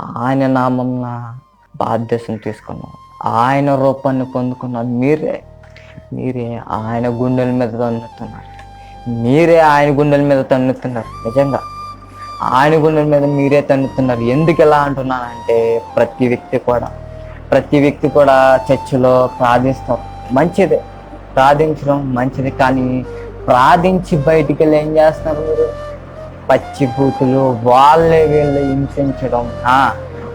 ఆయన నామం బాధ్యతను తీసుకున్నాం. ఆయన రూపాన్ని పొందుకున్నారు మీరే. మీరే ఆయన గుండెల మీద తన్నుతున్నారు. మీరే ఆయన గుండెల మీద తన్నుతున్నారు. నిజంగా ఆయన గుండెల మీద మీరే తన్నుతున్నారు. ఎందుకు ఎలా అంటున్నానంటే ప్రతి వ్యక్తి కూడా ప్రతి వ్యక్తి కూడా చర్చిలో ప్రార్థిస్తారు మంచిదే. ప్రార్థించడం మంచిది కానీ ప్రార్థించి బయటికి వెళ్ళి ఏం చేస్తున్నారు మీరు? పచ్చి బూతులు వాళ్ళే వీళ్ళు హింసించడం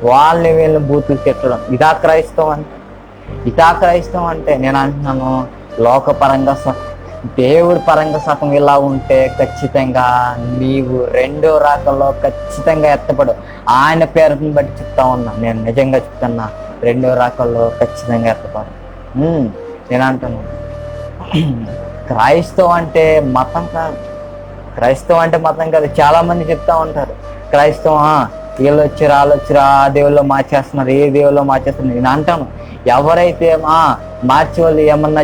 వాళ్ళే వీళ్ళు బూతులు తిట్టడం. ఇదా క్రైస్తవం అంటే. ఇదా క్రైస్తవం అంటే నేను అంటున్నాను లోకపరంగా స- దేవుడి పరంగా సగం ఇలా ఉంటే ఖచ్చితంగా నీవు రెండో రాకల్లో ఖచ్చితంగా ఎత్తపడు ఆయన పేరుని బట్టి చెప్తా ఉన్నా. నేను నిజంగా చెప్తున్నా రెండో రాకల్లో ఖచ్చితంగా ఎత్తపడు నేను అంటున్నాను. క్రైస్తవం అంటే మతం కాదు. క్రైస్తవం అంటే మతం కాదు చాలా మంది చెప్తా ఉంటారు. క్రైస్తవం ఆ, వీళ్ళు వచ్చారు వాళ్ళు వచ్చారు ఆ దేవుల్లో మార్చేస్తున్నారు ఏ దేవుల్లో మార్చేస్తున్నారు నేను అంటాను. ఎవరైతే ఆ మార్చి వాళ్ళు ఏమన్నా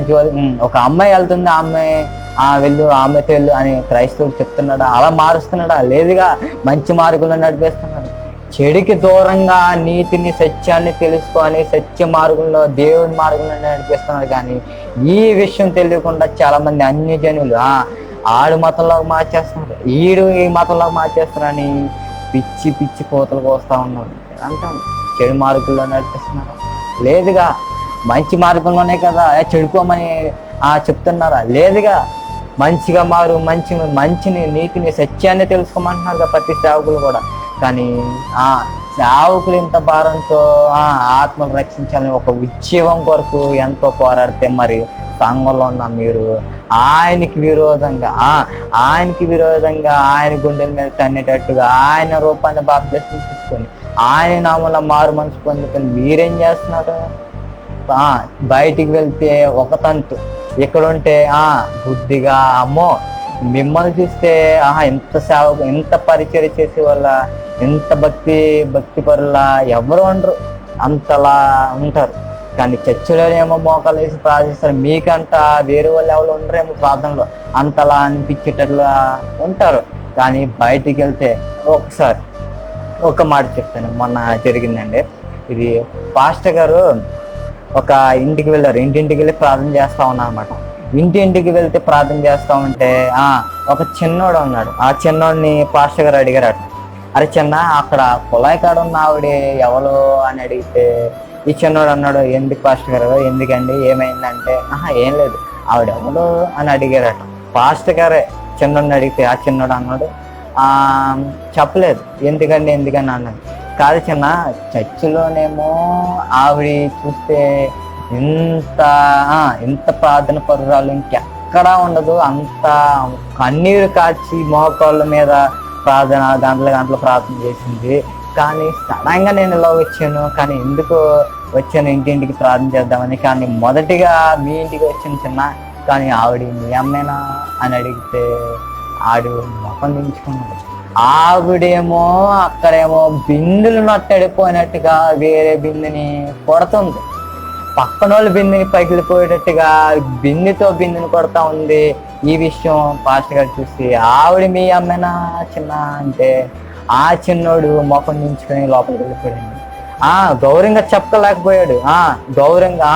ఒక అమ్మాయి వెళ్తుంది ఆ అమ్మాయి ఆ వెళ్ళు ఆమెతో వెళ్ళు అని క్రైస్తవుడు చెప్తున్నాడా? అలా మారుస్తున్నాడా? లేదుగా మంచి మార్గంలో నడిపేస్తున్నాడు. చెడుకి దూరంగా నీతిని సత్యాన్ని తెలుసుకొని సత్య మార్గంలో దేవుని మార్గంలో నడిపిస్తున్నాడు. కానీ ఈ విషయం తెలియకుండా చాలా మంది అన్ని జనులు ఆడు మతంలోకి మార్చేస్తున్నారు ఈడు ఈ మతంలోకి మార్చేస్తున్నారని పిచ్చి పిచ్చి కోతలు కోస్తా ఉన్నాడు. అంటాను చెడు మార్గంలో నడిపిస్తున్నారు? లేదుగా మంచి మార్గంలోనే కదా చెడుకోమని ఆ చెప్తున్నారా? లేదుగా మంచిగా మారు మంచి మంచిని నీతిని సత్యాన్ని తెలుసుకోమంటున్నారు ప్రతి సేవకులు కూడా. కానీ ఆ సేవకులు ఇంత భారంతో ఆ ఆత్మను రక్షించాలని ఒక ఉద్యమం కొరకు ఎంతో పోరాడితే మరి సంఘంలో ఉన్న మీరు ఆయనకి విరోధంగా ఆ ఆయనకి విరోధంగా ఆయన గుండెల మీద తన్నేటట్టుగా ఆయన రూపాన్ని బాప్తిస్మం తీసుకొని ఆయన నామంలో మారు మనసు పొందుకొని మీరేం చేస్తున్నారు? ఆ బయటికి వెళ్తే ఒక తంతు ఇక్కడ ఉంటే ఆ బుద్ధిగా అమ్మో మిమ్మల్ని చూస్తే ఆహా ఎంత సేవ ఎంత పరిచయం చేసే వాళ్ళ ఎంత భక్తి భక్తి పరుల ఎవరు ఉండరు. అంతలా ఉంటారు. కానీ చర్చిలోనేమో మోకాలు వేసి ప్రార్థిస్తారు. మీకంట వేరే వాళ్ళు ఎవరు ఉండరేమో ప్రార్థనలో. అంతలా అనిపించేటట్లుగా ఉంటారు. కానీ బయటికి వెళ్తే ఒకసారి ఒక మాట చెప్తాను. మొన్న జరిగిందండి. ఇది పాస్టర్ గారు ఒక ఇంటికి వెళ్ళారు. ఇంటింటికి వెళ్ళి ప్రార్థన చేస్తా ఉన్నారన్నమాట. అనమాట ఇంటింటికి వెళ్తే ప్రార్థన చేస్తా ఉంటే ఆ ఒక చిన్నోడు ఉన్నాడు. ఆ చిన్నోడిని పాస్టర్ గారు అడిగారట. అరే చిన్న అక్కడ కుళాయి కాడ ఉన్న ఆవిడ ఎవరు అని అడిగితే ఈ చిన్నోడు అన్నాడు ఎందుకు పాస్టర్ గారు? ఎందుకండి? ఏమైందంటే ఆహా ఏం లేదు. ఆవిడ ఎవరు అని అడిగారట. పాస్టర్ గారే చిన్నోడిని అడిగితే ఆ చిన్నోడు అన్నాడు ఆ చెప్పలేదు. ఎందుకండి? ఎందుకని అన్నాడు. కాదు చిన్న చర్చిలోనేమో ఆవిడ చూస్తే ఇంత ఇంత ప్రార్థన పరురాలు ఇంకెక్కడా ఉండదు. అంత కన్నీరు కాచి మోకాళ్ళ మీద ప్రార్థన గంటల గంటలు ప్రార్థన చేసింది. కానీ సడన్గా నేను ఇలా వచ్చాను. కానీ ఎందుకు వచ్చాను? ఇంటింటికి ప్రార్థన చేద్దామని. కానీ మొదటిగా మీ ఇంటికి వచ్చిన చిన్న. కానీ ఆవిడ మీ అమ్మేనా అని అడిగితే ఆడు మొఖం దించుకున్నాడు. ఆవిడేమో అక్కడేమో బిందులు నట్టడిపోయినట్టుగా వేరే బిందుని కొడుతుంది. పక్కన వాళ్ళు బిందెని పగిలిపోయేటట్టుగా బిందెతో బిందెని కొడతా ఉంది. ఈ విషయం పాస్టర్ గారు చూసి ఆవిడ మీ అమ్మేనా చిన్న? అంటే ఆ చిన్నోడు మొఖం నించుకొని లోపలికి వెళ్ళిపోయాడు. ఆ గౌరవంగా చెప్పలేకపోయాడు. ఆ గౌరవంగా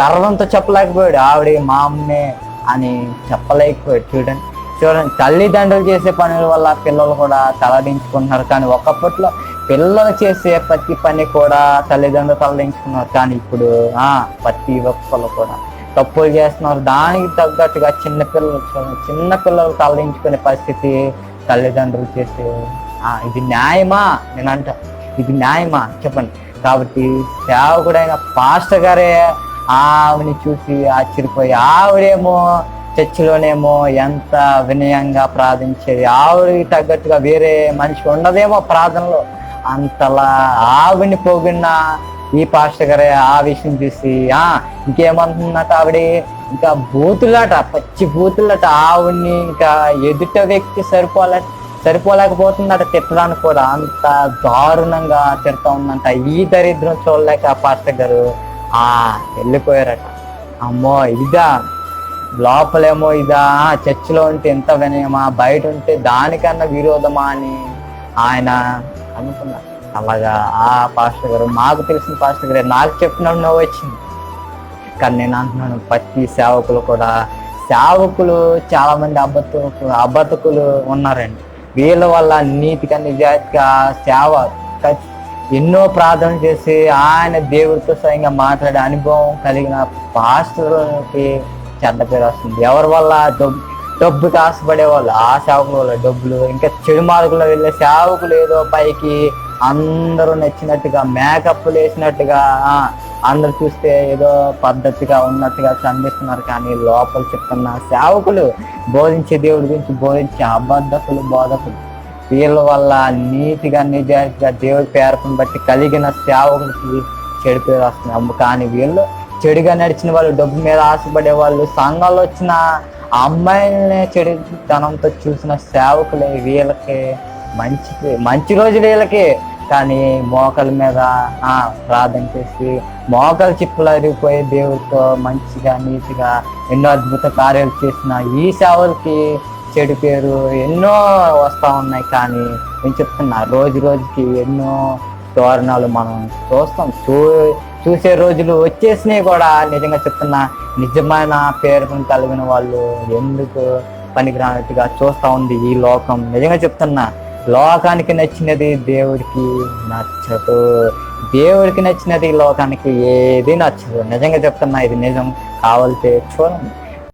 గర్వంతో చెప్పలేకపోయాడు. ఆవిడ మా అమ్మే అని చెప్పలేకపోయాడు. చూడండి చూడండి తల్లిదండ్రులు చేసే పనుల వల్ల పిల్లలు కూడా తలదించుకుంటున్నారు. కానీ ఒకప్పట్లో పిల్లలు చేసే ప్రతి పని కూడా తల్లిదండ్రులు తలదించుకున్నారు. కానీ ఇప్పుడు ఆ ప్రతి ఒక్కరు కూడా తప్పులు చేస్తున్నారు. దానికి తగ్గట్టుగా చిన్న పిల్లలు చిన్న పిల్లలు తలదించుకునే పరిస్థితి తల్లిదండ్రులు చేసే ఆ ఇది న్యాయమా? నేను అంట ఇది న్యాయమా? చెప్పండి. కాబట్టి సేవకుడైన పాస్టర్ గారే ఆవిని చూసి ఆశ్చర్యపోయి ఆవిడేమో చర్చిలోనేమో ఎంత వినయంగా ప్రార్థించేది. ఆవిడకి తగ్గట్టుగా వేరే మనిషి ఉండదేమో ప్రార్థనలో. అంతలా ఆవిని పోగిన ఈ పాస్టర్ గారే ఆ విషయం చూసి ఆ ఇంకేమంటున్నట్టు ఆవిడ? ఇంకా బూతులట పచ్చి బూతులట ఆవిడ్ని ఇంకా ఎదుట వ్యక్తి సరిపోలే సరిపోలేకపోతుందట తిట్టడానికి కూడా. అంత దారుణంగా తిడతా ఉందంట. ఈ దరిద్రం చూడలేక ఆ పాస్టర్ గారు ఆ వెళ్ళిపోయారట. అమ్మో ఇదా లోపలేమో ఇదా? చర్చిలో ఉంటే ఎంత వినయమా? బయట ఉంటే దానికన్నా విరోధమా అని ఆయన అనుకున్నా. అలాగా ఆ పాస్టర్ గారు మాకు తెలిసిన పాస్టర్ గారు నాకు చెప్పినప్పుడు నవ్వు వచ్చింది. కానీ నేను అంటున్నాను ప్రతి సేవకులు కూడా సేవకులు చాలా మంది అబద్ధకులు అబద్ధకులు ఉన్నారండి. వీళ్ళ వల్ల నీతిగా నిజాయితీగా సేవ ఎన్నో ప్రార్థన చేసి ఆయన దేవుడితో స్వయంగా మాట్లాడే అనుభవం కలిగిన పాస్టర్కి చెడ్డ పేరు వస్తుంది. ఎవరి వల్ల డబ్బు డబ్బుకి ఆశపడే వాళ్ళు ఆ సేవకుల వల్ల డబ్బులు. ఇంకా చెడు మార్గంలో వెళ్ళే సేవకులు ఏదో పైకి. అందరూ నచ్చినట్టుగా మేకప్లు వేసినట్టుగా అందరు చూస్తే ఏదో పద్ధతిగా ఉన్నట్టుగా సంధిస్తున్నారు కానీ లోపల చెప్తున్న సేవకులు బోధించే దేవుడి గురించి బోధించే అబద్ధకులు బోధకులు. వీళ్ళ వల్ల నీతిగా నిజాయితీగా దేవుడి పేరును బట్టి కలిగిన సేవకులకి చెడు పేరు వస్తుంది. కానీ వీళ్ళు చెడుగా నడిచిన వాళ్ళు డబ్బు మీద ఆశపడే వాళ్ళు సంఘాలు వచ్చిన అమ్మాయిలనే చెడుతనంతో చూసిన సేవకులే వీళ్ళకి మంచి మంచి రోజులు వీళ్ళకి. కానీ మోకల మీద ప్రార్థన చేసి మోకలు చిప్పులు దేవుడితో మంచిగా నీతిగా ఎన్నో అద్భుత కార్యాలు చేసిన ఈ సేవలకి చెడు పేరు ఎన్నో వస్తూ ఉన్నాయి. కానీ నేను చెప్తున్నా రోజు రోజుకి ఎన్నో తోరణాలు మనం చూస్తాం. చూ చూసే రోజులు వచ్చేసినాయి కూడా. నిజంగా చెప్తున్నా నిజమైన పేరును కలిగిన వాళ్ళు ఎందుకు పనికిరానట్టుగా చూస్తూ ఉంది ఈ లోకం? నిజంగా చెప్తున్నా లోకానికి నచ్చినది దేవుడికి నచ్చదు. దేవుడికి నచ్చినది లోకానికి ఏది నచ్చదు? నిజంగా చెప్తున్నా ఇది నిజం. కావాలితే చూడండి.